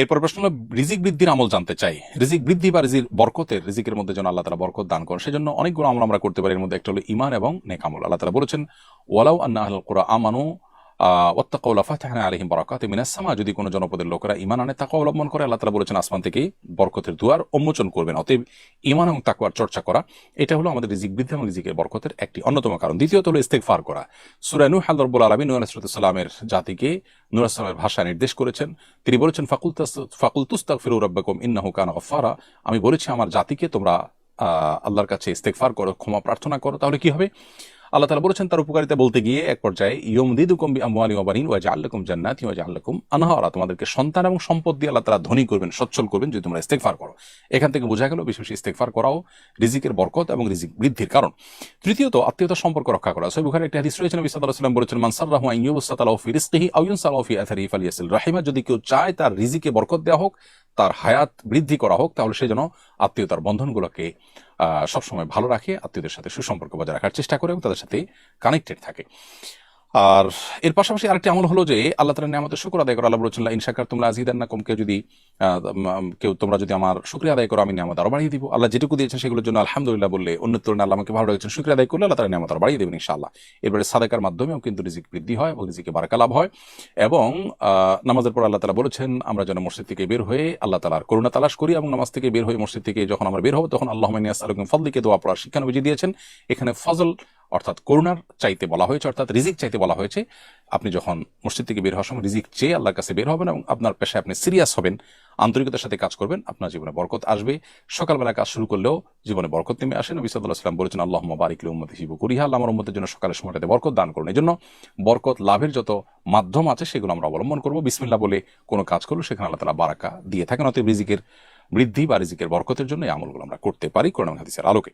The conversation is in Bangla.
এরপর প্রশ্ন হলো, রিজিক বৃদ্ধির আমল জানতে চাই। রিজিক বৃদ্ধি বা রিজির বরকতের, রিজিকের মধ্যে যেন আল্লাহ তালা বরকত দান করেন, সেজন্য অনেকগুলো আমল আমরা করতে পারি। এর মধ্যে একটা হলো ইমান এবং নেকামল আল্লাহ তালা বলেছেন, ওয়ালাউ আন্না আল কোরআ আমানু ওয়াত্তাকাউলা ফাতাহনা আলাইহিম বারাকাতিম মিনাস সামা। যদি কোনো জনপদের লোকেরা ঈমান আনে, তাকওয়া অবলম্বন করে, আল্লাহ তাআলা বলেছেন, আসমান থেকেই বরকতের দুয়ার উন্মোচন করবেন। অতএব ঈমান এবং তাকওয়ার চর্চা করা, এটা হলো আমাদের রিজিক বৃদ্ধি এবং রিজিকের বরকতের একটি অন্যতম কারণ। দ্বিতীয়ত হলো ইস্তেগফার করা। সূরা নূহ আল্লাহ রাব্বুল আলামিন, নূহ আলাইহিস সালামের জাতিকে আলাইহিস ভাষা নির্দেশ করেছেন। তিনি বলেছেন ফাকুল ফাকুল তুস্তাগফিরু রাব্বাকুম ইন্নাহু কানা গফফারা। আমি বলেছি, আমার জাতিকে তোমরা আল্লাহর কাছে ইস্তেগফার করো, ক্ষমা প্রার্থনা করো। তাহলে কি হবে? আল্লাহ তালা বলেছেন, তার উপকারিতা বলতে গিয়ে এক পর্যায়ে ইয়ম দিদুকুম বি আমওয়ালি ওয়া বানিন ওয়া জাআলাকুম জান্নাতি ওয়া জাআলাকুম আনহারা। তোমাদেরকে সন্তান এবং সম্পদ দিয়ে আল্লাহ তাআলা ধনী করবেন, সচ্ছল করবেন যদি তোমরা ইস্তেগফার করো। এখান থেকে বোঝা গেল, বিশেষ ইস্তেগফার করাও রিজিকের বরকত এবং রিজিক বৃদ্ধির কারণ। তৃতীয়ত, আত্মীয়তার সম্পর্ক রক্ষা করা। সহিহ বুখারী একটি হাদিস রয়েছে, নবী সাল্লাল্লাহু আলাইহি বলেছেন, মান সাররাহু আন ইউবসাতালাহু ফি রিজকিহি আও ইউনসালাহু ফি রাহিমা যদি কেউ চায়, তার রিজিকে বরকত দেওয়া হোক তার হায়াত বৃদ্ধি করা হোক, তাহলে সে যেন আত্মীয়তার বন্ধনগুলোকে সবসময় ভালো রাখে, আত্মীয়দের সাথে সুসম্পর্ক বজায় রাখার চেষ্টা করে এবং তাদের সাথে কানেক্টেড থাকে। আর এর পাশাপাশি আরেকটি আমল হলো যে আল্লাহ তালা নিয়ামতের শুক্র আদায় করো। আল্লাহ বলছেন ইনশাকার তোমরা আজিদান না কমকে যদি কেউ তোমরা যদি আমার শুক্রিয়া আদায় করো, আমি নিয়ামত আরও বাড়িয়ে দিব। আল্লাহ যেটুকু দিয়েছেন সেগুলোর জন্য আলহামদুলিল্লাহ বললে অন্য তুলনায় আল্লাহ আমাকে ভালো রেখেছেন। শুক্রিয়া আদায় করলে আল্লাহ তালা নিয়ামত আরও বাড়িয়ে দেবেন ইনশাআল্লাহ। এরপরে সাদাকার মাধ্যমেও কিন্তু রিজিক বৃদ্ধি হয় এবং রিজিকে বারাকা লাভ হয় এবং নামাজের পর আল্লাহ তালা বলেছেন, আমরা যেন মসজিদ থেকে বের হয়ে আল্লাহ তালার করুণা তালাশ করি এবং নামাজ থেকে বের হয়ে মসজিদ থেকে যখন আমরা বের হব, তখন আল্লাহ আলম ফজলিকে দোয়া পড়ার শিক্ষানবিজি দিয়েছেন। এখানে ফজল অর্থাৎ করুণার চাইতে বলা হয়েছে, অর্থাৎ রিজিক চাইতে বলা হয়েছে, আপনি যখন মসজিদ থেকে বের হওয়ার সময় রিজিক চেয়ে আল্লাহর কাছে বের হবেন এবং আপনার পেশায় আপনি সিরিয়াস হবেন, আন্তরিকতার সাথে কাজ করবেন, আপনার জীবনে বরকত আসবে। সকালবেলা কাজ শুরু করলেও জীবনে বরকত নেমে আসে। নবী সাল্লাহ সাল্লাম বলেছেন আল্লাহ বারিকলে উম্মত হিসেবে করিহা। আল্লাহ আমার উম্মতের জন্য সকালের সময়টাতে বরকত দান করুন। এই জন্য বরকত লাভের যত মাধ্যম আছে, সেগুলো আমরা অবলম্বন করব। বিসমিল্লা বলে কোনো কাজ করল সেখানে আল্লাহ তালা বারাকা দিয়ে থাকেন। অতএব রিজিকের বৃদ্ধি বা রিজিকের বরকতের জন্য এই আমলগুলো আমরা করতে পারি, কোরআন হাদিসের আলোকে।